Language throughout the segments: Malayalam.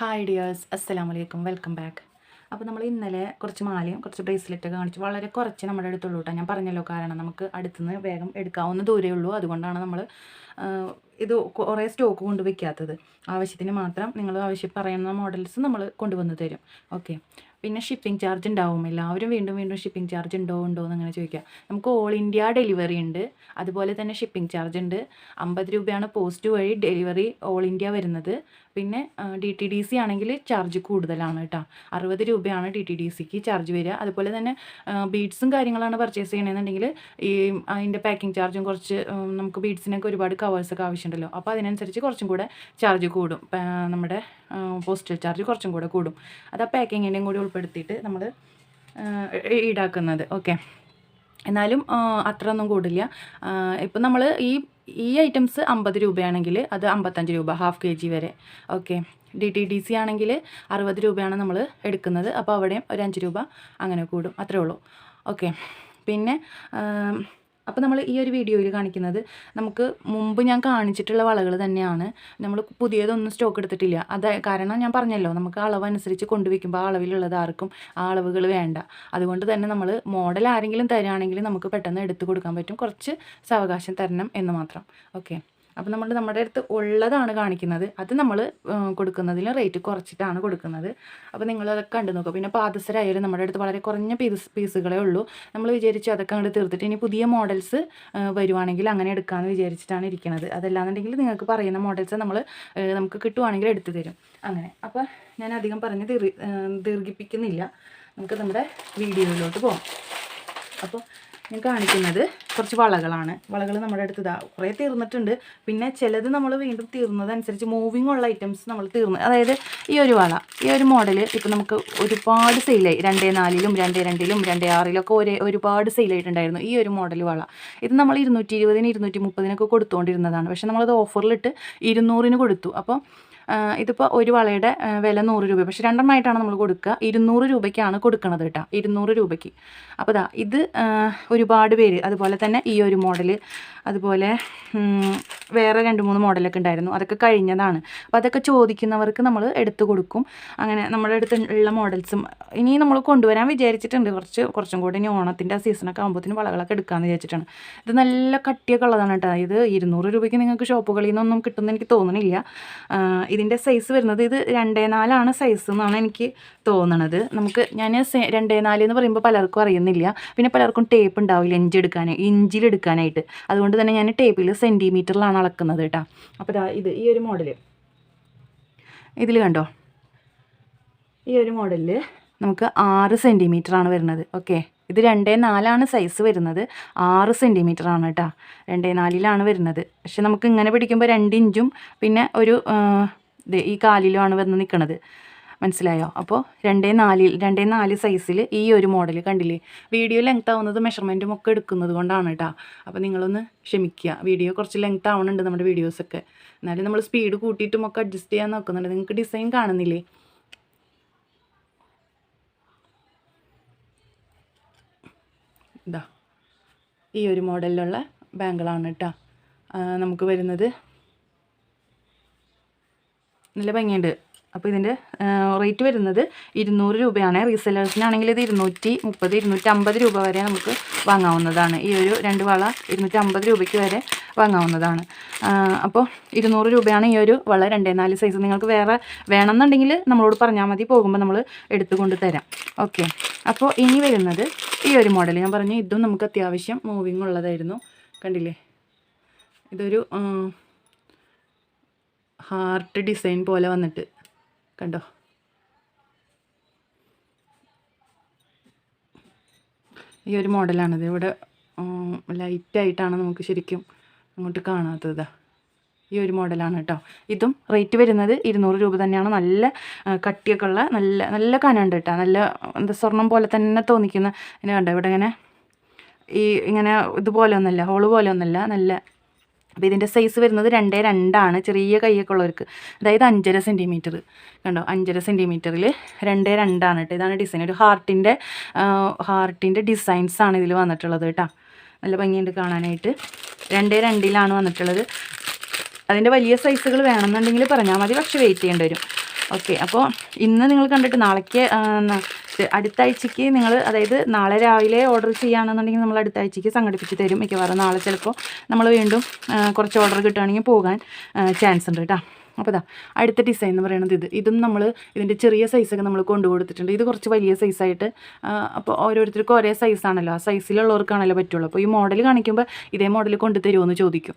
ഹായ് ഡിയേഴ്സ് അസ്സലാം വലൈക്കും വെൽക്കം ബാക്ക് അപ്പോൾ നമ്മൾ ഇന്നലെ കുറച്ച് മാലയും കുറച്ച് ബ്രേസ്ലെറ്റൊക്കെ കാണിച്ചു. വളരെ കുറച്ച് നമ്മുടെ അടുത്തുള്ളൂ കേട്ടോ. ഞാൻ പറഞ്ഞല്ലോ കാരണം നമുക്ക് അടുത്തുനിന്ന് വേഗം എടുക്കാവുന്ന ദൂരേ ഉള്ളൂ. അതുകൊണ്ടാണ് നമ്മൾ ഇത് കുറേ സ്റ്റോക്ക് കൊണ്ട് വെക്കാത്തത്. ആവശ്യത്തിന് മാത്രം നിങ്ങൾ ആവശ്യം പറയുന്ന മോഡൽസ് നമ്മൾ കൊണ്ടുവന്ന് തരും. ഓക്കെ പിന്നെ ഷിപ്പിംഗ് ചാർജ് ഉണ്ടാവും. എല്ലാവരും വീണ്ടും വീണ്ടും ഷിപ്പിംഗ് ചാർജ് ഉണ്ടോ ഉണ്ടോ എന്ന് അങ്ങനെ ചോദിക്കുക. നമുക്ക് ഓൾ ഇന്ത്യ ഡെലിവറി ഉണ്ട്. അതുപോലെ തന്നെ ഷിപ്പിംഗ് ചാർജ് ഉണ്ട്. അമ്പത് രൂപയാണ് പോസ്റ്റ് വഴി ഡെലിവറി ഓൾ ഇന്ത്യ വരുന്നത്. പിന്നെ ഡി ടി ഡി സി ആണെങ്കിൽ ചാർജ് കൂടുതലാണ് കേട്ടോ അറുപത് രൂപയാണ് ഡി ടി ഡി സിക്ക് ചാർജ് വരിക. അതുപോലെ തന്നെ ബീഡ്സും കാര്യങ്ങളാണ് പർച്ചേസ് ചെയ്യണമെന്നുണ്ടെങ്കിൽ ഈ അതിന്റെ പാക്കിംഗ് ചാർജും കുറച്ച് നമുക്ക് ബീഡ്സിനൊക്കെ ഒരുപാട് കവേഴ്സൊക്കെ ആവശ്യമുണ്ടല്ലോ. അപ്പോൾ അതിനനുസരിച്ച് കുറച്ചും കൂടെ ചാർജ് കൂടും. നമ്മുടെ പോസ്റ്റൽ ചാർജ് കുറച്ചും കൂടെ കൂടും. അത് ആ പാക്കിങ്ങിന്റെയും കൂടി ഉൾപ്പെടുത്തിയിട്ട് നമ്മൾ ഈടാക്കുന്നത്. ഓക്കെ എന്നാലും അത്ര അത്രയൊന്നും കൂടില്ല. ഇപ്പം നമ്മൾ ഈ ഈ ഐറ്റംസ് അമ്പത് രൂപയാണെങ്കിൽ അത് അമ്പത്തഞ്ച് രൂപ ഹാഫ് കെ ജി വരെ. Okay D T D C ആണെങ്കിൽ അറുപത് രൂപയാണ് നമ്മൾ എടുക്കുന്നത്. അപ്പോൾ അവിടെയും ഒരു അഞ്ച് രൂപ അങ്ങനെ കൂടും. അത്രേ ഉള്ളൂ. ഓക്കെ പിന്നെ അപ്പോൾ നമ്മൾ ഈ ഒരു വീഡിയോയിൽ കാണിക്കുന്നത് നമുക്ക് മുമ്പ് ഞാൻ കാണിച്ചിട്ടുള്ള വളകൾ തന്നെയാണ്. നമ്മൾ പുതിയതൊന്നും സ്റ്റോക്ക് എടുത്തിട്ടില്ല. അത് കാരണം ഞാൻ പറഞ്ഞല്ലോ നമുക്ക് അളവനുസരിച്ച് കൊണ്ടുവയ്ക്കുമ്പോൾ ആ അളവിലുള്ളത് ആർക്കും ആ അളവുകൾ വേണ്ട. അതുകൊണ്ട് തന്നെ നമ്മൾ മോഡൽ ആരെങ്കിലും തരികയാണെങ്കിൽ നമുക്ക് പെട്ടെന്ന് എടുത്തു കൊടുക്കാൻ പറ്റും. കുറച്ച് സാവകാശം തരണം എന്ന് മാത്രം. ഓക്കെ അപ്പോൾ നമ്മൾ നമ്മുടെ അടുത്ത് ഉള്ളതാണ് കാണിക്കുന്നത്. അത് നമ്മൾ കൊടുക്കുന്നതിന് റേറ്റ് കുറച്ചിട്ടാണ് കൊടുക്കുന്നത്. അപ്പോൾ നിങ്ങളതൊക്കെ കണ്ടു നോക്കുക. പിന്നെ പാദസരായാലും നമ്മുടെ അടുത്ത് വളരെ കുറഞ്ഞ പീസ് പീസുകളേ ഉള്ളൂ. നമ്മൾ വിചാരിച്ചു അതൊക്കെ അങ്ങോട്ട് തീർത്തിട്ട് ഇനി പുതിയ മോഡൽസ് വരുവാണെങ്കിൽ അങ്ങനെ എടുക്കാമെന്ന് വിചാരിച്ചിട്ടാണ് ഇരിക്കുന്നത് അതല്ലാന്നുണ്ടെങ്കിൽ നിങ്ങൾക്ക് പറയുന്ന മോഡൽസ് നമ്മൾ നമുക്ക് കിട്ടുവാണെങ്കിൽ എടുത്തു തരും. അങ്ങനെ. അപ്പോൾ ഞാൻ അധികം പറഞ്ഞ് ദീർ ദീർഘിപ്പിക്കുന്നില്ല. നമുക്ക് നമ്മുടെ വീഡിയോയിലോട്ട് പോകാം അപ്പോൾ ഞാൻ കാണിക്കുന്നത് കുറച്ച് വളകളാണ്. വളകൾ നമ്മുടെ അടുത്ത് ഇതാ കുറേ തീർന്നിട്ടുണ്ട്. പിന്നെ ചിലത് നമ്മൾ വീണ്ടും തീർന്നതനുസരിച്ച് മൂവിങ് ഉള്ള ഐറ്റംസ് നമ്മൾ തീർന്ന്. അതായത് ഈ ഒരു വള ഈ ഒരു മോഡൽ ഇപ്പം നമുക്ക് ഒരുപാട് സെയിലായി രണ്ടേ നാലിലും രണ്ടേ രണ്ടിലും രണ്ടേ ആറിലൊക്കെ ഒരേ ഒരുപാട് സെയിലായിട്ടുണ്ടായിരുന്നു ഈ ഒരു മോഡൽ വള. ഇത് നമ്മൾ ഇരുന്നൂറ്റി ഇരുപതിന് ഇരുന്നൂറ്റി മുപ്പതിനൊക്കെ കൊടുത്തുകൊണ്ടിരുന്നതാണ് പക്ഷേ നമ്മളത് ഓഫറിലിട്ട് ഇരുന്നൂറിന് കൊടുത്തു. അപ്പോൾ ഇതിപ്പോൾ ഒരു വളയുടെ വില നൂറ് രൂപ. പക്ഷേ രണ്ടെണ്ണമായിട്ടാണ് നമ്മൾ കൊടുക്കുക. ഇരുന്നൂറ് രൂപയ്ക്കാണ് കൊടുക്കുന്നത് കേട്ടോ. ഇരുന്നൂറ് രൂപയ്ക്ക്. അപ്പോൾ ഇതാ ഇത് ഒരുപാട് പേര് അതുപോലെ തന്നെ ഈ ഒരു മോഡൽ അതുപോലെ വേറെ രണ്ട് മൂന്ന് മോഡലൊക്കെ ഉണ്ടായിരുന്നു. അതൊക്കെ കഴിഞ്ഞതാണ്. അപ്പോൾ അതൊക്കെ ചോദിക്കുന്നവർക്ക് നമ്മൾ എടുത്തു കൊടുക്കും. അങ്ങനെ നമ്മുടെ അടുത്ത് ഉള്ള മോഡൽസും ഇനി നമ്മൾ കൊണ്ടുവരാൻ വിചാരിച്ചിട്ടുണ്ട്. കുറച്ച് കുറച്ചും കൂടി ഇനി ഓണത്തിന്റെ സീസണൊക്കെ ആകുമ്പോഴത്തേനും വളകളൊക്കെ എടുക്കാമെന്ന് വിചാരിച്ചിട്ടാണ്. ഇത് നല്ല കട്ടിയൊക്കെ ഉള്ളതാണ് കേട്ടോ. ഇത് ഇരുന്നൂറ് രൂപയ്ക്ക് നിങ്ങൾക്ക് ഷോപ്പുകളിൽ നിന്നൊന്നും കിട്ടുമെന്ന് എനിക്ക് തോന്നുന്നില്ല ഇതിന്റെ സൈസ് വരുന്നത് ഇത് രണ്ടേ നാലാണ് സൈസ് എന്നാണ് എനിക്ക് തോന്നണത്. നമുക്ക് ഞാൻ രണ്ടേ നാല് എന്ന് പറയുമ്പോൾ പലർക്കും അറിയുന്നില്ല. പിന്നെ പലർക്കും ടേപ്പ് ഉണ്ടാവില്ല ഇഞ്ചി എടുക്കാൻ ഇഞ്ചിലെടുക്കാനായിട്ട് അതുകൊണ്ട് തന്നെ ഞാൻ ടേപ്പിൽ സെന്റിമീറ്ററിലാണ് അളക്കുന്നത് കേട്ടോ അപ്പോൾ ഇത് ഈ ഒരു മോഡൽ ഇതിൽ കണ്ടോ? ഈ ഒരു മോഡലിൽ നമുക്ക് ആറ് ആണ് വരുന്നത്. ഓക്കെ ഇത് രണ്ടേ നാലാണ് സൈസ് വരുന്നത്. ആറ് ആണ് കേട്ടോ രണ്ടേ നാലിലാണ് വരുന്നത്. പക്ഷെ നമുക്ക് ഇങ്ങനെ പിടിക്കുമ്പോൾ രണ്ട് ഇഞ്ചും പിന്നെ ഒരു ഈ കാലിലുമാണ് വന്ന് നിൽക്കുന്നത് മനസ്സിലായോ? അപ്പോൾ രണ്ടേ നാലിൽ രണ്ടേ നാല് സൈസിൽ ഈ ഒരു മോഡൽ കണ്ടില്ലേ? വീഡിയോ ലെങ്ത് ആവുന്നത് മെഷർമെന്റും ഒക്കെ എടുക്കുന്നത് കൊണ്ടാണ് കേട്ടോ അപ്പോൾ നിങ്ങളൊന്ന് ക്ഷമിക്കുക. വീഡിയോ കുറച്ച് ലെങ്ത് ആവണുണ്ട് നമ്മുടെ വീഡിയോസൊക്കെ എന്നാലും നമ്മൾ സ്പീഡ് കൂട്ടിയിട്ടും ഒക്കെ അഡ്ജസ്റ്റ് ചെയ്യാൻ നോക്കുന്നുണ്ട്. നിങ്ങൾക്ക് ഡിസൈൻ കാണുന്നില്ലേ? ഇതാ ഈ ഒരു മോഡലിലുള്ള ബാങ്കിളാണ് കേട്ടോ നമുക്ക് വരുന്നത് നല്ല ഭംഗിയുണ്ട്. അപ്പോൾ ഇതിന്റെ റേറ്റ് വരുന്നത് ഇരുന്നൂറ് രൂപയാണ്. റീസെല്ലേഴ്സിനാണെങ്കിൽ ഇത് ഇരുന്നൂറ്റി മുപ്പത് ഇരുന്നൂറ്റി അമ്പത് രൂപ വരെ നമുക്ക് വാങ്ങാവുന്നതാണ്. ഈ ഒരു രണ്ട് വള ഇരുന്നൂറ്റി അമ്പത് രൂപയ്ക്ക് വരെ വാങ്ങാവുന്നതാണ്. അപ്പോൾ ഇരുന്നൂറ് രൂപയാണ് ഈ ഒരു വള രണ്ടേ നാല് സൈസ് നിങ്ങൾക്ക് വേറെ വേണമെന്നുണ്ടെങ്കിൽ നമ്മളോട് പറഞ്ഞാൽ മതി. പോകുമ്പോൾ നമ്മൾ എടുത്തുകൊണ്ട് തരാം. ഓക്കെ അപ്പോൾ ഇനി വരുന്നത് ഈ ഒരു മോഡൽ ഞാൻ പറഞ്ഞു ഇതും നമുക്ക് അത്യാവശ്യം മൂവിങ് ഉള്ളതായിരുന്നു. കണ്ടില്ലേ? ഇതൊരു ഹാർട്ട് ഡിസൈൻ പോലെ വന്നിട്ട്. കണ്ടോ? ഈ ഒരു മോഡലാണിത്. ഇവിടെ ലൈറ്റായിട്ടാണ് നമുക്ക് ശരിക്കും അങ്ങോട്ട് കാണാത്തത്. ഈ ഒരു മോഡലാണ് കേട്ടോ. ഇതും റേറ്റ് വരുന്നത് ഇരുന്നൂറ് രൂപ തന്നെയാണ്. നല്ല കട്ടിയൊക്കെ ഉള്ള നല്ല നല്ല കനുണ്ട് കേട്ടോ. നല്ല എന്താ സ്വർണം പോലെ തന്നെ തോന്നിക്കുന്ന ഇങ്ങനെ കണ്ടോ? ഇവിടെ ഇങ്ങനെ ഈ ഇങ്ങനെ ഇതുപോലെ ഒന്നല്ല ഹോൾ പോലെ ഒന്നല്ല. നല്ല അപ്പോൾ ഇതിന്റെ സൈസ് വരുന്നത് രണ്ടേ രണ്ടാണ് ചെറിയ കൈയൊക്കെ ഉള്ളവർക്ക്. അതായത് അഞ്ചര സെന്റിമീറ്റർ കണ്ടോ? അഞ്ചര സെന്റിമീറ്ററിൽ രണ്ടേ രണ്ടാണ് കേട്ടോ. ഇതാണ് ഡിസൈൻ ഒരു ഹാർട്ടിന്റെ ഹാർട്ടിന്റെ ഡിസൈൻസ് ആണ് ഇതിൽ വന്നിട്ടുള്ളത് കേട്ടോ. നല്ല ഭംഗിയുണ്ട് കാണാനായിട്ട്. രണ്ടേ രണ്ടിലാണ് വന്നിട്ടുള്ളത്. അതിന്റെ വലിയ സൈസുകൾ വേണമെന്നുണ്ടെങ്കിൽ പറഞ്ഞാൽ മതി പക്ഷേ വെയിറ്റ് ചെയ്യേണ്ടി വരും. ഓക്കെ അപ്പോൾ ഇന്ന് നിങ്ങൾ കണ്ടിട്ട് നാളേക്ക് ന- അടുത്ത ആഴ്ചയ്ക്ക് നിങ്ങൾ അതായത് നാളെ രാവിലെ ഓർഡർ ചെയ്യുകയാണെന്നുണ്ടെങ്കിൽ നമ്മൾ അടുത്ത ആഴ്ചയ്ക്ക് സംഘടിപ്പിച്ച് തരും മിക്കവാറും. നാളെ ചിലപ്പോൾ നമ്മൾ വീണ്ടും കുറച്ച് ഓർഡർ കിട്ടുകയാണെങ്കിൽ പോകാൻ ചാൻസ് ഉണ്ട് കേട്ടോ അപ്പോൾ ഇതാ അടുത്ത ഡിസൈൻ എന്ന് പറയുന്നത് ഇത്. ഇതും നമ്മൾ ഇതിന്റെ ചെറിയ സൈസൊക്കെ നമ്മൾ കൊണ്ടു കൊടുത്തിട്ടുണ്ട്. ഇത് കുറച്ച് വലിയ സൈസായിട്ട് അപ്പോൾ ഓരോരുത്തർക്കും ഒരേ സൈസാണല്ലോ ആ സൈസിലുള്ളവർക്കാണല്ലോ പറ്റുള്ളൂ. അപ്പോൾ ഈ മോഡൽ കാണിക്കുമ്പോൾ ഇതേ മോഡൽ കൊണ്ടു തരുമോ എന്ന് ചോദിക്കും.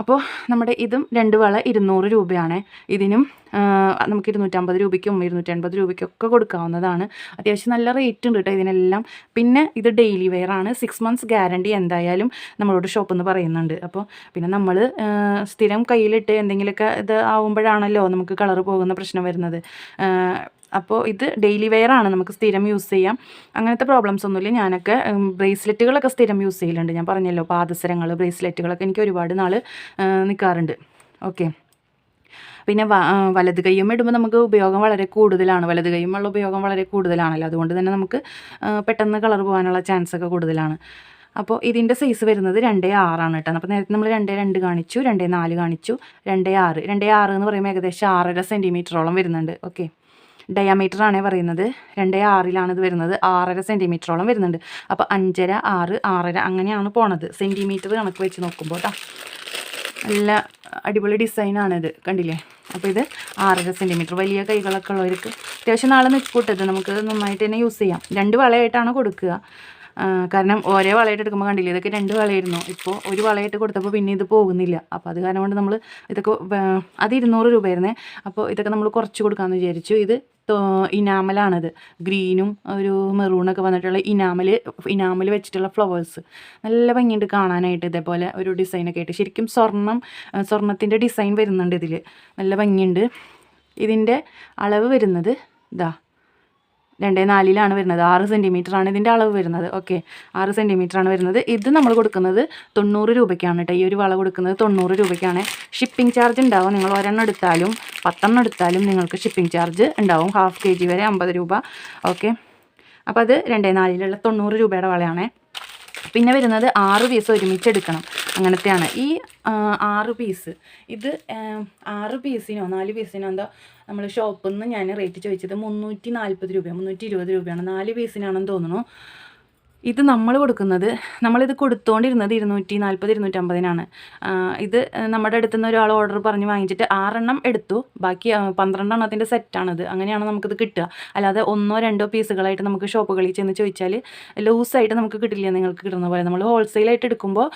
അപ്പോൾ നമ്മുടെ ഇതും രണ്ട് വള ഇരുന്നൂറ് രൂപയാണ്. ഇതിനും നമുക്ക് ഇരുന്നൂറ്റമ്പത് രൂപയ്ക്കും ഇരുന്നൂറ്റൻപത് രൂപയ്ക്കും രൂപയ്ക്കൊക്കെ കൊടുക്കാവുന്നതാണ്. അത്യാവശ്യം നല്ല റേറ്റ് ഉണ്ട് കേട്ടോ ഇതിനെല്ലാം. പിന്നെ ഇത് ഡെയിലി വെയർ ആണ്. സിക്സ് മന്ത്സ് ഗ്യാരണ്ടി എന്തായാലും നമ്മളോട് ഷോപ്പ് എന്ന് പറയുന്നുണ്ട്. അപ്പോൾ പിന്നെ നമ്മൾ സ്ഥിരം കയ്യിലിട്ട് എന്തെങ്കിലുമൊക്കെ ഇത് ആവുമ്പോഴാണല്ലോ നമുക്ക് കളർ പോകുന്ന പ്രശ്നം വരുന്നത്. അപ്പോൾ ഇത് ഡെയിലി വെയർ ആണ്. നമുക്ക് സ്ഥിരം യൂസ് ചെയ്യാം. അങ്ങനത്തെ പ്രോബ്ലംസ് ഒന്നുമില്ല. ഞാനൊക്കെ ബ്രേസ്ലെറ്റുകളൊക്കെ സ്ഥിരം യൂസ് ചെയ്യലുണ്ട്. ഞാൻ പറഞ്ഞല്ലോ പാദസരങ്ങൾ ബ്രേസ്ലെറ്റുകളൊക്കെ എനിക്ക് ഒരുപാട് നാൾ നിൽക്കാറുണ്ട് ഓക്കെ പിന്നെ വലത് കൈയും ഇടുമ്പോൾ നമുക്ക് ഉപയോഗം വളരെ കൂടുതലാണ്. വലത് കൈയുമുള്ള ഉപയോഗം വളരെ കൂടുതലാണല്ലോ. അതുകൊണ്ട് തന്നെ നമുക്ക് പെട്ടെന്ന് കളർ പോകാനുള്ള ചാൻസ് ഒക്കെ കൂടുതലാണ്. അപ്പോൾ ഇതിന്റെ സൈസ് വരുന്നത് രണ്ടേ ആറാണ് കേട്ടോ. അപ്പോൾ നേരത്തെ നമ്മൾ രണ്ടേ രണ്ട് കാണിച്ചു രണ്ടേ നാല് കാണിച്ചു രണ്ടേ ആറ്. രണ്ടേ ആറ് എന്ന് പറയുമ്പോൾ ഏകദേശം ആറര സെന്റിമീറ്ററോളം വരുന്നുണ്ട്. ഓക്കെ ഡയാമീറ്റർ ആണേ പറയുന്നത്. രണ്ടേ ആറിലാണ് ഇത് വരുന്നത്. ആറര സെന്റിമീറ്ററോളം വരുന്നുണ്ട്. അപ്പോൾ അഞ്ചര ആറ് ആറര അങ്ങനെയാണ് പോണത്. സെന്റിമീറ്റർ കണക്ക് വെച്ച് നോക്കുമ്പോൾ നല്ല അടിപൊളി ഡിസൈനാണിത്. കണ്ടില്ലേ? അപ്പോൾ ഇത് ആറര സെന്റിമീറ്റർ വലിയ കൈകളൊക്കെ ഉള്ളവർക്ക് അത്യാവശ്യം നാളെ നിൽക്കൂട്ടത് നമുക്ക് നന്നായിട്ട് തന്നെ യൂസ് ചെയ്യാം. രണ്ട് വളയായിട്ടാണ് കൊടുക്കുക. കാരണം ഓരോ വളയായിട്ട് എടുക്കുമ്പോൾ കണ്ടില്ലേ? ഇതൊക്കെ രണ്ട് വളയായിരുന്നു. ഇപ്പോൾ ഒരു വളയായിട്ട് കൊടുത്തപ്പോൾ പിന്നെ ഇത് പോകുന്നില്ല. അപ്പോൾ അത് കാരണം കൊണ്ട് നമ്മൾ ഇതൊക്കെ അത് ഇരുന്നൂറ് രൂപയായിരുന്നേ. അപ്പോൾ ഇതൊക്കെ നമ്മൾ കുറച്ച് കൊടുക്കാമെന്ന് വിചാരിച്ചു. ഇത് ഇനാമലാണിത്. ഗ്രീനും ഒരു മെറൂണൊക്കെ വന്നിട്ടുള്ള ഇനാമൽ ഇനാമൽ വെച്ചിട്ടുള്ള ഫ്ലവേഴ്സ് നല്ല ഭംഗിയുണ്ട് കാണാനായിട്ട് ഇതേപോലെ ഒരു ഡിസൈനൊക്കെ ആയിട്ട്. ശരിക്കും സ്വർണം സ്വർണത്തിന്റെ ഡിസൈൻ വരുന്നുണ്ട് ഇതിൽ നല്ല ഭംഗിയുണ്ട്. ഇതിന്റെ അളവ് വരുന്നത് ഇതാ രണ്ടേ നാലിലാണ് വരുന്നത്. ആറ് ആണ് ഇതിന്റെ അളവ് വരുന്നത്. ഓക്കെ ആറ് ആണ് വരുന്നത്. ഇത് നമ്മൾ കൊടുക്കുന്നത് തൊണ്ണൂറ് രൂപയ്ക്കാണ് കേട്ടോ. ഈ ഒരു വള കൊടുക്കുന്നത് തൊണ്ണൂറ് രൂപയ്ക്കാണ്. ഷിപ്പിംഗ് ചാർജ് ഉണ്ടാവും. നിങ്ങൾ ഒരെണ്ണം എടുത്താലും പത്തെണ്ണം എടുത്താലും നിങ്ങൾക്ക് ഷിപ്പിംഗ് ചാർജ് ഉണ്ടാവും. ഹാഫ് കെ ജി വരെ അമ്പത് രൂപ. ഓക്കെ അപ്പോൾ അത് രണ്ടേ നാലിലുള്ള തൊണ്ണൂറ് രൂപയുടെ വളയാണേ. പിന്നെ വരുന്നത് ആറ് പീസ് ഒരുമിച്ച് എടുക്കണം അങ്ങനത്തെയാണ്. ഈ ആറ് പീസ് ഇത് ആറ് പീസിനോ നാല് പീസിനോ എന്തോ നമ്മൾ ഷോപ്പിൽ നിന്ന് ഞാൻ റേറ്റ് ചോദിച്ചത് മുന്നൂറ്റി നാൽപ്പത് രൂപയാണ് മുന്നൂറ്റി ഇരുപത് രൂപയാണ് നാല് പീസിനാണെന്ന് തോന്നുന്നു. ഇത് നമ്മൾ കൊടുക്കുന്നത് നമ്മളിത് കൊടുത്തുകൊണ്ടിരുന്നത് ഇരുന്നൂറ്റി നാൽപ്പത് ഇരുന്നൂറ്റമ്പതിനാണ്. ഇത് നമ്മുടെ അടുത്തു നിന്ന് ഒരാൾ ഓർഡർ പറഞ്ഞ് വാങ്ങിച്ചിട്ട് ആറെണ്ണം എടുത്തു. ബാക്കി പന്ത്രണ്ടെണ്ണം അതിന്റെ സെറ്റാണത് അങ്ങനെയാണ് നമുക്കിത് കിട്ടുക. അല്ലാതെ ഒന്നോ രണ്ടോ പീസുകളായിട്ട് നമുക്ക് ഷോപ്പുകളിൽ ചെന്ന് ചോദിച്ചാൽ ലൂസായിട്ട് നമുക്ക് കിട്ടില്ല നിങ്ങൾക്ക് കിട്ടുന്ന പോലെ. നമ്മൾ ഹോൾസെയിലായിട്ട് എടുക്കുമ്പോൾ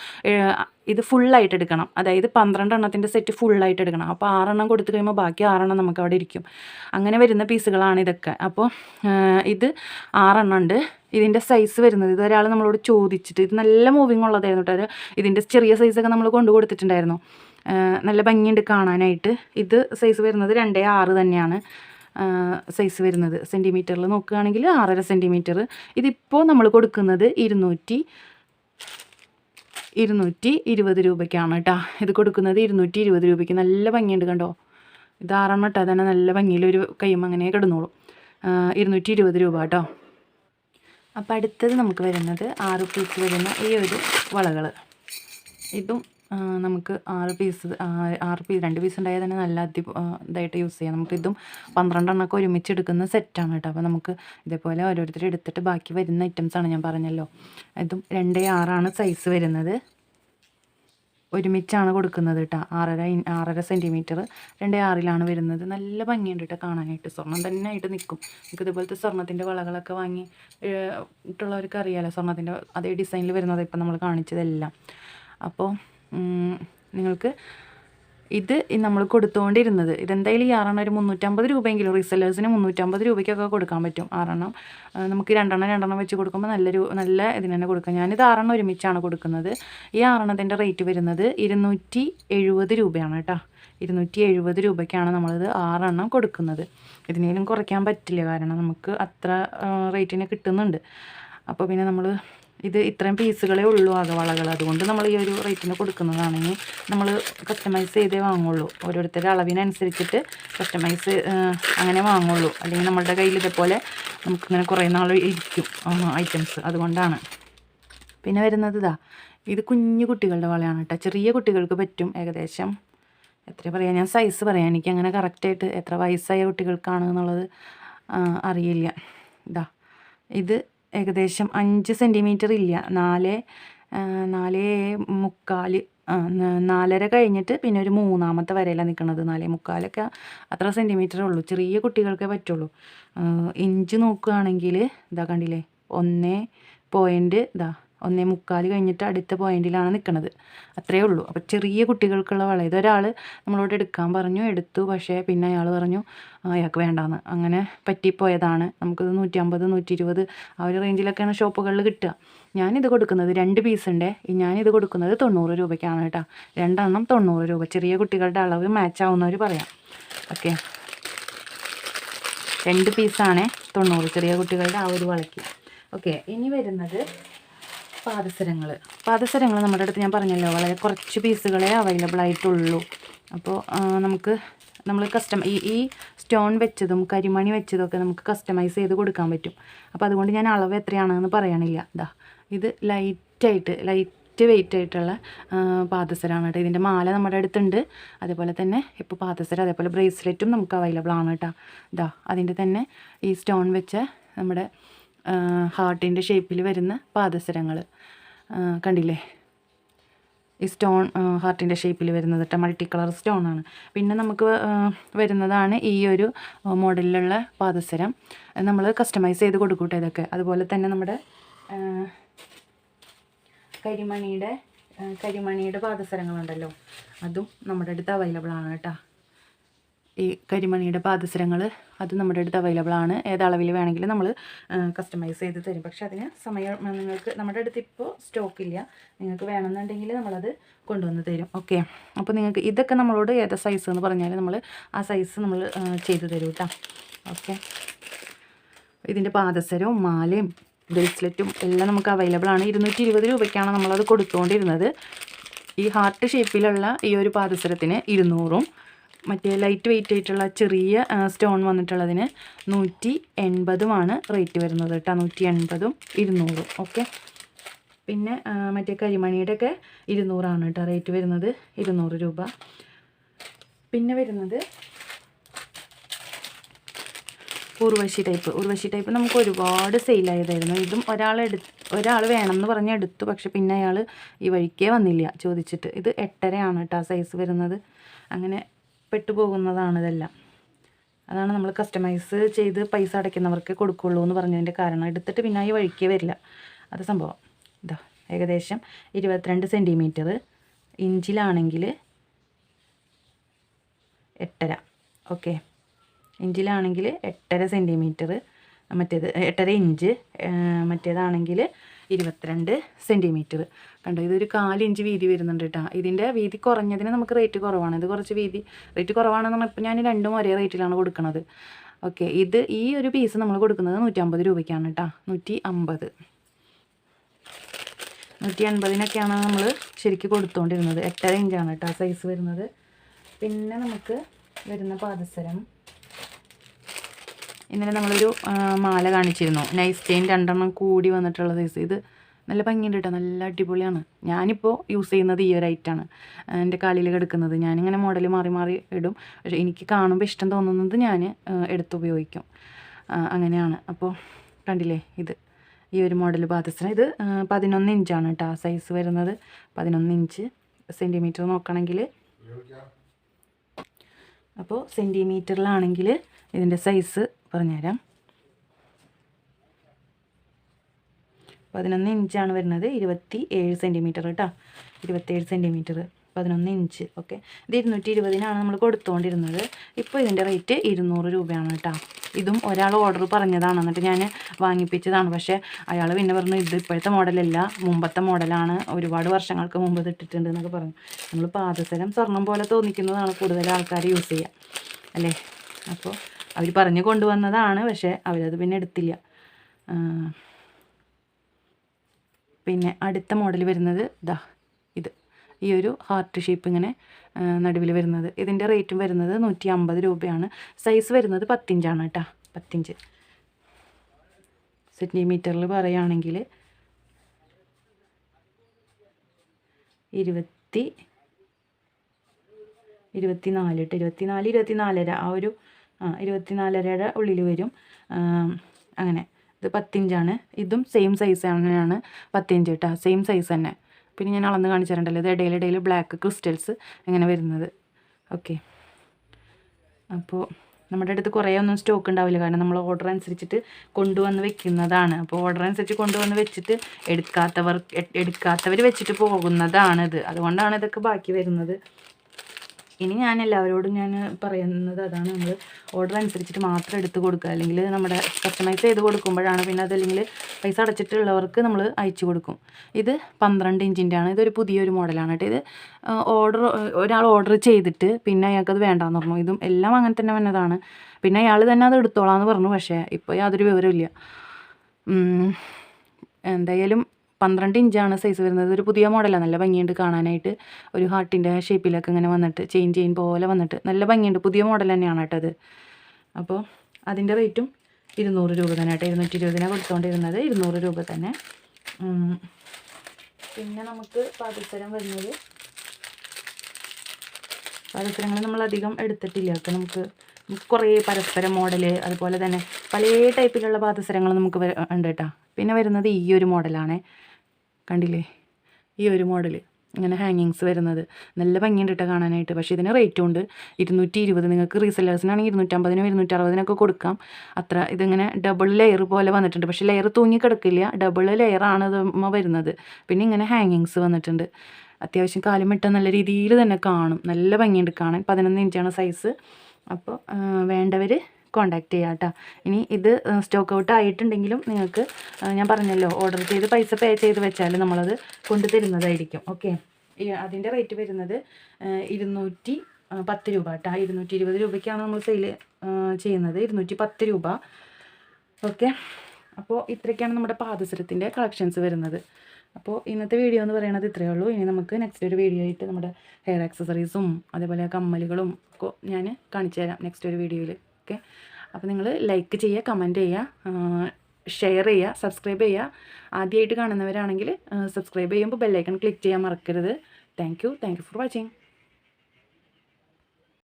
ഇത് ഫുള്ളായിട്ട് എടുക്കണം. അതായത് പന്ത്രണ്ട് എണ്ണത്തിന്റെ സെറ്റ് ഫുള്ളായിട്ട് എടുക്കണം. അപ്പോൾ ആറെണ്ണം കൊടുത്തു കഴിയുമ്പോൾ ബാക്കി ആറെണ്ണം നമുക്ക് അവിടെ ഇരിക്കും. അങ്ങനെ വരുന്ന പീസുകളാണ് ഇതൊക്കെ. അപ്പോൾ ഇത് ആറെണ്ണം ഉണ്ട്. ഇതിന്റെ സൈസ് വരുന്നത്. ഇത് ഒരാൾ നമ്മളോട് ചോദിച്ചിട്ട് ഇത് നല്ല മൂവിങ് ഉള്ളതായിരുന്നു കേട്ടോ ഇതിന്റെ ചെറിയ സൈസൊക്കെ നമ്മൾ കൊണ്ടു കൊടുത്തിട്ടുണ്ടായിരുന്നു. നല്ല ഭംഗിയുണ്ട് കാണാനായിട്ട്. ഇത് സൈസ് വരുന്നത് രണ്ടേ ആറ് തന്നെയാണ്. സൈസ് വരുന്നത്. സെന്റിമീറ്ററിൽ നോക്കുകയാണെങ്കിൽ ആറര സെന്റിമീറ്റർ ഇതിപ്പോൾ നമ്മൾ കൊടുക്കുന്നത് ഇരുന്നൂറ്റി ഇരുന്നൂറ്റി ഇരുപത് രൂപയ്ക്കാണ് കേട്ടോ ഇത് കൊടുക്കുന്നത് ഇരുന്നൂറ്റി ഇരുപത് രൂപയ്ക്ക്. നല്ല ഭംഗിയുണ്ട് കണ്ടോ? ഇത് ആറെണ്ണം ഇട്ടാൽ തന്നെ നല്ല ഭംഗിയിലൊരു കയ്യും അങ്ങനെ കിടന്നോളും. ഇരുന്നൂറ്റി ഇരുപത് രൂപ കേട്ടോ അപ്പോൾ അടുത്തത് നമുക്ക് വരുന്നത് ആറ് പീസ് വരുന്ന ഈ ഒരു വളകൾ ഇതും നമുക്ക് ആറ് പീസ് ആറ് പീസ് രണ്ട് പീസ് ഉണ്ടായാൽ തന്നെ നല്ല അതി ഇതായിട്ട് യൂസ് ചെയ്യാം. നമുക്ക് ഇതും പന്ത്രണ്ടെണ്ണമൊക്കെ ഒരുമിച്ച് എടുക്കുന്ന സെറ്റാണ് കേട്ടോ. അപ്പോൾ നമുക്ക് ഇതേപോലെ ഓരോരുത്തർ എടുത്തിട്ട് ബാക്കി വരുന്ന ഐറ്റംസാണ് ഞാൻ പറഞ്ഞല്ലോ. ഇതും രണ്ടേ ആറാണ് സൈസ് വരുന്നത്. ഒരുമിച്ചാണ് കൊടുക്കുന്നത് കേട്ടോ ആറര ആറര സെന്റിമീറ്റർ രണ്ടേ ആറിലാണ് വരുന്നത്. നല്ല ഭംഗിയുണ്ട് കേട്ടോ കാണാനായിട്ട്. സ്വർണം തന്നെ ആയിട്ട് നിൽക്കും നമുക്ക് ഇതുപോലത്തെ സ്വർണത്തിന്റെ വളകളൊക്കെ വാങ്ങി ഇട്ടുള്ളവർക്ക് അറിയാലോ സ്വർണത്തിന്റെ അതേ ഡിസൈനിൽ വരുന്നത് ഇപ്പം നമ്മൾ കാണിച്ചതെല്ലാം. അപ്പോൾ നിങ്ങൾക്ക് ഇത് നമ്മൾ കൊടുത്തുകൊണ്ടിരുന്നത്. ഇതെന്തായാലും ഈ ആറെണ്ണം ഒരു മുന്നൂറ്റമ്പത് രൂപയെങ്കിലും റീസെല്ലേഴ്സിന് മുന്നൂറ്റമ്പത് രൂപയ്ക്കൊക്കെ കൊടുക്കാൻ പറ്റും ആറെണ്ണം. നമുക്ക് രണ്ടെണ്ണം രണ്ടെണ്ണം വെച്ച് കൊടുക്കുമ്പോൾ നല്ലൊരു നല്ല ഇതിന് തന്നെ കൊടുക്കാം. ഞാനിത് ആറെണ്ണം ഒരുമിച്ചാണ് കൊടുക്കുന്നത്. ഈ ആറെണ്ണത്തിന്റെ റേറ്റ് വരുന്നത് ഇരുന്നൂറ്റി എഴുപത് രൂപയാണ് കേട്ടോ. ഇരുന്നൂറ്റി എഴുപത് രൂപയ്ക്കാണ് നമ്മളിത് ആറെണ്ണം കൊടുക്കുന്നത്. ഇതിനേലും കുറയ്ക്കാൻ പറ്റില്ല. കാരണം നമുക്ക് അത്ര റേറ്റിന് കിട്ടുന്നുണ്ട്. അപ്പോൾ പിന്നെ നമ്മൾ ഇത് ഇത്രയും പീസുകളേ ഉള്ളൂ ആകെ വളകൾ അതുകൊണ്ട് നമ്മൾ ഈ ഒരു റേറ്റിന് കൊടുക്കുന്നതാണെങ്കിൽ നമ്മൾ കസ്റ്റമൈസ് ചെയ്തേ വാങ്ങുള്ളൂ. ഓരോരുത്തരുടെ അളവിനനുസരിച്ചിട്ട് കസ്റ്റമൈസ് അങ്ങനെ വാങ്ങുള്ളൂ. അല്ലെങ്കിൽ നമ്മളുടെ കയ്യിൽ ഇതേപോലെ നമുക്കിങ്ങനെ കുറേ നാൾ ഇരിക്കും ഐറ്റംസ് അതുകൊണ്ടാണ്. പിന്നെ വരുന്നത് ഇതാ. ഇത് കുഞ്ഞു കുട്ടികളുടെ വളയാണ് കേട്ടോ. ചെറിയ കുട്ടികൾക്ക് പറ്റും ഏകദേശം. എത്ര പറയാം? ഞാൻ സൈസ് പറയാം. എനിക്ക് അങ്ങനെ കറക്റ്റായിട്ട് എത്ര വയസ്സായ കുട്ടികൾക്കാണ് എന്നുള്ളത് അറിയില്ല. ഇതാ. ഇത് ഏകദേശം അഞ്ച് സെന്റിമീറ്റർ ഇല്ല. നാല് നാല് മുക്കാൽ നാലര കഴിഞ്ഞിട്ട് പിന്നെ ഒരു മൂന്നാമത്തെ വരയിലാണ് നിൽക്കുന്നത് നാലേ മുക്കാലൊക്കെ അത്ര സെന്റിമീറ്ററേ ഉള്ളൂ. ചെറിയ കുട്ടികൾക്കേ പറ്റുള്ളൂ. ഇഞ്ച് നോക്കുകയാണെങ്കിൽ ഇതാ കണ്ടില്ലേ? ഒന്ന് പോയിന്റ് ഇതാ ഒന്നേ മുക്കാൽ കഴിഞ്ഞിട്ട് അടുത്ത പോയിന്റിലാണ് നിൽക്കുന്നത് അത്രയേ ഉള്ളൂ. അപ്പോൾ ചെറിയ കുട്ടികൾക്കുള്ള വള ഇതൊരാൾ നമ്മളോട് എടുക്കാൻ പറഞ്ഞു എടുത്തു. പക്ഷേ പിന്നെ അയാൾ പറഞ്ഞു "ആ, അയാൾക്ക് വേണ്ടാന്ന്. അങ്ങനെ പറ്റിപ്പോയതാണ്. നമുക്കിത് നൂറ്റി അമ്പത് നൂറ്റി ഇരുപത് ആ ഒരു റേഞ്ചിലൊക്കെയാണ് ഷോപ്പുകളിൽ കിട്ടുക. ഞാനിത് കൊടുക്കുന്നത് രണ്ട് പീസ് ഉണ്ട് ഞാനിത് കൊടുക്കുന്നത് തൊണ്ണൂറ് രൂപയ്ക്കാണ് കേട്ടോ. രണ്ടെണ്ണം തൊണ്ണൂറ് രൂപ. ചെറിയ കുട്ടികളുടെ അളവ് മാച്ച് ആവുന്നവർ പറയാം. ഓക്കെ. രണ്ട് പീസാണ് തൊണ്ണൂറ്. ചെറിയ കുട്ടികളുടെ ആ ഒരു വളയ്ക്ക്. ഓക്കെ. ഇനി വരുന്നത് പാദസരങ്ങൾ പാദസരങ്ങൾ നമ്മുടെ അടുത്ത് ഞാൻ പറഞ്ഞല്ലോ വളരെ കുറച്ച് പീസുകളെ അവൈലബിൾ ആയിട്ടുള്ളൂ. അപ്പോൾ നമുക്ക് നമ്മൾ കസ്റ്റം ഈ ഈ സ്റ്റോൺ വെച്ചതും കരിമണി വെച്ചതൊക്കെ നമുക്ക് കസ്റ്റമൈസ് ചെയ്ത് കൊടുക്കാൻ പറ്റും. അപ്പോൾ അതുകൊണ്ട് ഞാൻ അളവ് എത്രയാണെന്ന് പറയണില്ല. ഇതാ ഇത് ലൈറ്റായിട്ട് ലൈറ്റ് വെയിറ്റ് ആയിട്ടുള്ള പാദസരമാണ് കേട്ടോ. ഇതിന്റെ മാല നമ്മുടെ അടുത്തുണ്ട്. അതേപോലെ തന്നെ ഇപ്പോൾ പാദസരം അതേപോലെ ബ്രേസ്ലെറ്റും നമുക്ക് അവൈലബിൾ ആണ് കേട്ടോ. ഇതാ അതിന്റെ തന്നെ ഈ സ്റ്റോൺ വെച്ച നമ്മുടെ ഹാർട്ടിന്റെ ഷേപ്പിൽ വരുന്ന പാദസരങ്ങൾ കണ്ടില്ലേ? ഈ സ്റ്റോൺ ഹാർട്ടിന്റെ ഷേപ്പിൽ വരുന്നത് കേട്ടോ മൾട്ടി കളർ സ്റ്റോൺ ആണ് പിന്നെ നമുക്ക് വരുന്നതാണ് ഈ ഒരു മോഡലിലുള്ള പാദസരം. നമ്മൾ കസ്റ്റമൈസ് ചെയ്ത് കൊടുക്കൂട്ടെ ഇതൊക്കെ. അതുപോലെ തന്നെ നമ്മുടെ കരിമണിയുടെ കരിമണിയുടെ പാദസരങ്ങളുണ്ടല്ലോ. അതും നമ്മുടെ അടുത്ത് അവൈലബിൾ ആണ് കേട്ടോ ഈ കരിമണിയുടെ പാദസരങ്ങൾ അത് നമ്മുടെ അടുത്ത് അവൈലബിൾ ആണ്. ഏതളവിൽ വേണമെങ്കിലും നമ്മൾ കസ്റ്റമൈസ് ചെയ്ത് തരും. പക്ഷേ അതിന് സമയം നിങ്ങൾക്ക് നമ്മുടെ അടുത്ത് ഇപ്പോൾ സ്റ്റോക്ക് ഇല്ല. നിങ്ങൾക്ക് വേണമെന്നുണ്ടെങ്കിൽ നമ്മളത് കൊണ്ടുവന്ന് തരും. ഓക്കെ അപ്പോൾ നിങ്ങൾക്ക് ഇതൊക്കെ നമ്മളോട് ഏതാ സൈസ് എന്ന് പറഞ്ഞാൽ നമ്മൾ ആ സൈസ് നമ്മൾ ചെയ്ത് തരും കേട്ടോ ഓക്കെ ഇതിന്റെ പാദസരവും മാലയും ബ്രേസ്ലെറ്റും എല്ലാം നമുക്ക് അവൈലബിൾ ആണ്. ഇരുന്നൂറ്റി ഇരുപത് രൂപയ്ക്കാണ് നമ്മളത് കൊടുത്തുകൊണ്ടിരുന്നത് ഈ ഹാർട്ട് ഷേപ്പിലുള്ള ഈ ഒരു പാദസരത്തിന് ഇരുന്നൂറും മറ്റേ ലൈറ്റ് വെയിറ്റ് ആയിട്ടുള്ള ചെറിയ സ്റ്റോൺ വന്നിട്ടുള്ളതിന് നൂറ്റി എൺപതുമാണ് റേറ്റ് വരുന്നത് കേട്ടോ. നൂറ്റി എൺപതും ഇരുന്നൂറും. ഓക്കെ പിന്നെ മറ്റേ കരിമണിയുടെ ഒക്കെ ഇരുന്നൂറാണ് കേട്ടോ റേറ്റ് വരുന്നത്. ഇരുന്നൂറ് രൂപ. പിന്നെ വരുന്നത് ഉർവശി ടൈപ്പ് ഉർവശി ടൈപ്പ് നമുക്ക് ഒരുപാട് സെയിലായതായിരുന്നു ഇതും ഒരാൾ എടു ഒരാൾ വേണമെന്ന് പറഞ്ഞ് എടുത്തു. പക്ഷെ പിന്നെ അയാൾ ഈ വഴിക്കേ വന്നില്ല. ചോദിച്ചിട്ട്. ഇത് എട്ടരയാണ് കേട്ടോ സൈസ് വരുന്നത്. അങ്ങനെ പെട്ടുപോകുന്നതാണ് ഇതെല്ലാം അതാണ് നമ്മൾ കസ്റ്റമൈസ് ചെയ്ത് പൈസ അടയ്ക്കുന്നവർക്ക് കൊടുക്കുള്ളൂ എന്ന് പറഞ്ഞതിന്റെ കാരണം. എടുത്തിട്ട് പിന്നെ ഈ വഴിക്കേ വരില്ല. അത് സംഭവം. ഇതാ ഏകദേശം ഇരുപത്തിരണ്ട് സെന്റിമീറ്റർ ഇഞ്ചിലാണെങ്കിൽ എട്ടര. ഓക്കെ. ഇഞ്ചിലാണെങ്കിൽ എട്ടര സെന്റിമീറ്റർ മറ്റേത് എട്ടര ഇഞ്ച് മറ്റേതാണെങ്കിൽ ഇരുപത്തിരണ്ട് സെന്റിമീറ്റർ കണ്ടോ ഇതൊരു കാലിഞ്ച് വീതി വരുന്നുണ്ട് കേട്ടോ ഇതിന്റെ വീതി കുറഞ്ഞതിന് നമുക്ക് റേറ്റ് കുറവാണ്. ഇത് കുറച്ച് വീതി റേറ്റ് കുറവാണെന്ന് പറഞ്ഞപ്പോൾ ഞാൻ രണ്ടും ഒരേ റേറ്റിലാണ് കൊടുക്കുന്നത് ഓക്കെ ഇത് ഈ ഒരു പീസ് നമ്മൾ കൊടുക്കുന്നത് നൂറ്റമ്പത് രൂപയ്ക്കാണ് കേട്ടോ നൂറ്റി അമ്പത് നൂറ്റി അൻപതിനൊക്കെയാണ് നമ്മൾ ശരിക്കും കൊടുത്തുകൊണ്ടിരുന്നത് എട്ടര ഇഞ്ചാണ് കേട്ടോ സൈസ് വരുന്നത്. പിന്നെ നമുക്ക് വരുന്ന പാദസരം. ഇന്നലെ നമ്മളൊരു മാല കാണിച്ചിരുന്നു. നൈസ് ചെയിൻ രണ്ടെണ്ണം കൂടി വന്നിട്ടുള്ള സൈസ് ഇത് നല്ല ഭംഗിയുണ്ട് കേട്ടോ നല്ല അടിപൊളിയാണ്. ഞാനിപ്പോൾ യൂസ് ചെയ്യുന്നത് ഈ ഒരു ഐറ്റാണ് എന്റെ കാലിൽ കിടക്കുന്നത്. ഞാനിങ്ങനെ മോഡൽ മാറി മാറി ഇടും. പക്ഷേ എനിക്ക് കാണുമ്പോൾ ഇഷ്ടം തോന്നുന്നത് ഞാൻ എടുത്തുപയോഗിക്കും അങ്ങനെയാണ്. അപ്പോൾ കണ്ടില്ലേ ഇത്? ഈ ഒരു മോഡൽ ബാധിച്ചത് ഇത് പതിനൊന്ന് ഇഞ്ചാണ് കേട്ടോ സൈസ് വരുന്നത്. പതിനൊന്ന് ഇഞ്ച് സെന്റിമീറ്റർ നോക്കണമെങ്കിൽ അപ്പോൾ സെന്റിമീറ്ററിലാണെങ്കിൽ ഇതിന്റെ സൈസ് പറഞ്ഞുതരാം. പതിനൊന്ന് ഇഞ്ചാണ് വരുന്നത്. ഇരുപത്തി ഏഴ് സെന്റിമീറ്റർ കേട്ടോ ഇരുപത്തേഴ് സെന്റിമീറ്റർ പതിനൊന്ന് ഇഞ്ച് ഓക്കെ ഇത് ഇരുന്നൂറ്റി ഇരുപതിനാണ് നമ്മൾ കൊടുത്തുകൊണ്ടിരുന്നത് ഇപ്പോൾ ഇതിന്റെ റേറ്റ് ഇരുന്നൂറ് രൂപയാണ് കേട്ടോ. ഇതും ഒരാൾ ഓർഡർ പറഞ്ഞതാണ്. എന്നിട്ട് ഞാൻ വാങ്ങിപ്പിച്ചതാണ്. പക്ഷേ അയാൾ പിന്നെ പറഞ്ഞു ഇത് ഇപ്പോഴത്തെ മോഡലല്ല മുമ്പത്തെ മോഡലാണ് ഒരുപാട് വർഷങ്ങൾക്ക് മുമ്പ് ഇട്ടിട്ടുണ്ട് എന്നൊക്കെ പറഞ്ഞു. നമ്മൾ പാദസരം സ്വർണം പോലെ തോന്നിക്കുന്നതാണ് കൂടുതൽ ആൾക്കാർ യൂസ് ചെയ്യുക അല്ലേ? അപ്പോൾ അവർ പറഞ്ഞു കൊണ്ടുവന്നതാണ്. പക്ഷേ അവരത് പിന്നെ എടുത്തില്ല. പിന്നെ അടുത്ത മോഡൽ വരുന്നത് ഇത് ഈ ഒരു ഹാർട്ട് ഷേപ്പ് ഇങ്ങനെ നടുവിൽ വരുന്നത്. ഇതിന്റെ റേറ്റും വരുന്നത് നൂറ്റി അമ്പത് രൂപയാണ്. സൈസ് വരുന്നത് പത്തിഞ്ചാണ് കേട്ടോ. പത്തിഞ്ച്. സെന്റിമീറ്ററിൽ പറയുകയാണെങ്കിൽ ഇരുപത്തി ഇരുപത്തി നാല് കേട്ടോ ഇരുപത്തി നാല് ഇരുപത്തി നാലര ആ ഒരു ആ ഇരുപത്തി നാലരയുടെ ഉള്ളിൽ വരും അങ്ങനെ. ഇത് പത്തിഞ്ചാണ്. ഇതും സെയിം സൈസ് തന്നെയാണ് പത്തിഞ്ച് കേട്ടോ സെയിം സൈസ് തന്നെ. പിന്നെ ഞാൻ അളന്ന് കാണിച്ചു തരണ്ടല്ലോ ഇത് ഇടയിൽ ബ്ലാക്ക് ക്രിസ്റ്റൽസ് ഇങ്ങനെ വരുന്നത്. ഓക്കെ അപ്പോൾ നമ്മുടെ അടുത്ത് കുറേ ഒന്നും സ്റ്റോക്ക് ഉണ്ടാവില്ല. കാരണം നമ്മൾ ഓർഡർ അനുസരിച്ചിട്ട് കൊണ്ടുവന്ന് വെക്കുന്നതാണ്. അപ്പോൾ ഓർഡർ അനുസരിച്ച് കൊണ്ടുവന്ന് വെച്ചിട്ട് എടുക്കാത്തവർ എടുക്കാത്തവർ വെച്ചിട്ട് പോകുന്നതാണിത്. അതുകൊണ്ടാണ് ഇതൊക്കെ ബാക്കി വരുന്നത്. ഇനി ഞാൻ എല്ലാവരോടും ഞാൻ പറയുന്നത് അതാണ് നമ്മൾ ഓർഡർ അനുസരിച്ചിട്ട് മാത്രം എടുത്ത് കൊടുക്കുക. അല്ലെങ്കിൽ നമ്മുടെ കസ്റ്റമൈസ് ചെയ്ത് കൊടുക്കുമ്പോഴാണ് പിന്നെ അതല്ലെങ്കിൽ പൈസ അടച്ചിട്ടുള്ളവർക്ക് നമ്മൾ അയച്ചു കൊടുക്കും. ഇത് പന്ത്രണ്ട് ഇഞ്ചിന്റെ ആണ്. ഇതൊരു പുതിയൊരു മോഡലാണ് കേട്ടോ. ഇത് ഓർഡർ ഒരാൾ ഓർഡർ ചെയ്തിട്ട് പിന്നെ അയാൾക്കത് വേണ്ടാന്ന് പറഞ്ഞു. ഇതും എല്ലാം അങ്ങനെ തന്നെ വന്നതാണ്. പിന്നെ അയാൾ തന്നെ അത് എടുത്തോളാം എന്ന് പറഞ്ഞു. പക്ഷേ ഇപ്പോൾ യാതൊരു വിവരമില്ല എന്തായാലും പന്ത്രണ്ട് ഇഞ്ചാണ് സൈസ് വരുന്നത്. ഒരു പുതിയ മോഡലാണ് നല്ല ഭംഗിയുണ്ട് കാണാനായിട്ട്. ഒരു ഹാർട്ടിന്റെ ഷേപ്പിലൊക്കെ ഇങ്ങനെ വന്നിട്ട് ചെയിൻ ചെയിൻ പോലെ വന്നിട്ട് നല്ല ഭംഗിയുണ്ട്. പുതിയ മോഡൽ തന്നെയാണ് കേട്ടത് അപ്പോൾ അതിന്റെ റേറ്റും ഇരുന്നൂറ് രൂപ തന്നെ കേട്ടോ. ഇരുന്നൂറ്റി ഇരുപതിനാണ് കൊടുത്തുകൊണ്ടിരുന്നത് ഇരുന്നൂറ് രൂപ തന്നെ. പിന്നെ നമുക്ക് പാദസരം വരുന്നത്. പാദസരങ്ങൾ നമ്മളധികം എടുത്തിട്ടില്ല. നമുക്ക് നമുക്ക് കുറേ പരസ്പര മോഡൽ അതുപോലെ തന്നെ പല ടൈപ്പിലുള്ള പാദസരങ്ങൾ നമുക്ക് ഉണ്ട് കേട്ടോ. പിന്നെ വരുന്നത് ഈ ഒരു മോഡലാണ് കണ്ടില്ലേ? ഈ ഒരു മോഡൽ ഇങ്ങനെ ഹാങ്ങിങ്സ് വരുന്നത്. നല്ല ഭംഗിയുണ്ട് കേട്ടോ കാണാനായിട്ട്. പക്ഷേ ഇതിന് റേറ്റും ഉണ്ട്. ഇരുന്നൂറ്റി ഇരുപത് നിങ്ങൾക്ക് റീസെല്ലേഴ്സിനാണെങ്കിൽ ഇരുന്നൂറ്റമ്പതിനും ഇരുന്നൂറ്ററുപതിനൊക്കെ കൊടുക്കാം. അത്ര ഇതിങ്ങനെ ഡബിൾ ലെയർ പോലെ വന്നിട്ടുണ്ട്. പക്ഷേ ലെയർ തൂങ്ങി കിടക്കില്ല. ഡബിൾ ലെയറാണ് ഇത് വരുന്നത്. പിന്നെ ഇങ്ങനെ ഹാങ്ങിങ്സ് വന്നിട്ടുണ്ട്. അത്യാവശ്യം കാലുമിട്ട നല്ല രീതിയിൽ തന്നെ കാണും. നല്ല ഭംഗിയുണ്ട് കാണാൻ. പതിനൊന്ന് ഇഞ്ചാണ് സൈസ് അപ്പോൾ വേണ്ടവർ കോണ്ടാക്ട് ചെയ്യാം കേട്ടോ ഇനി ഇത് സ്റ്റോക്ക് ഔട്ട് ആയിട്ടുണ്ടെങ്കിലും നിങ്ങൾക്ക് ഞാൻ പറഞ്ഞല്ലോ ഓർഡർ ചെയ്ത് പൈസ പേ ചെയ്ത് വെച്ചാൽ നമ്മളത് കൊണ്ടു തരുന്നതായിരിക്കും. ഓക്കെ അതിന്റെ റേറ്റ് വരുന്നത് ഇരുന്നൂറ്റി പത്ത് രൂപ കേട്ടോ. ഇരുന്നൂറ്റി ഇരുപത് രൂപയ്ക്കാണ് നമ്മൾ സെയിൽ ചെയ്യുന്നത്. ഇരുന്നൂറ്റി പത്ത് രൂപ. ഓക്കെ അപ്പോൾ ഇത്രയൊക്കെയാണ് നമ്മുടെ പാദസരത്തിന്റെ കളക്ഷൻസ് വരുന്നത്. അപ്പോൾ ഇന്നത്തെ വീഡിയോ എന്ന് പറയുന്നത് ഇത്രയേ ഉള്ളൂ. ഇനി നമുക്ക് നെക്സ്റ്റ് ഒരു വീഡിയോ ആയിട്ട് നമ്മുടെ ഹെയർ ആക്സസറീസും അതേപോലെ കമ്മലുകളും ഞാൻ കാണിച്ചു തരാം നെക്സ്റ്റ് ഒരു വീഡിയോയിൽ ഓക്കെ. അപ്പോൾ നിങ്ങൾ ലൈക്ക് ചെയ്യുക കമന്റ് ചെയ്യുക ഷെയർ ചെയ്യുക സബ്സ്ക്രൈബ് ചെയ്യുക. ആദ്യമായിട്ട് കാണുന്നവരാണെങ്കിൽ സബ്സ്ക്രൈബ് ചെയ്യുമ്പോൾ ബെല്ലൈക്കൺ ക്ലിക്ക് ചെയ്യാൻ മറക്കരുത്. Thank you thank you for watching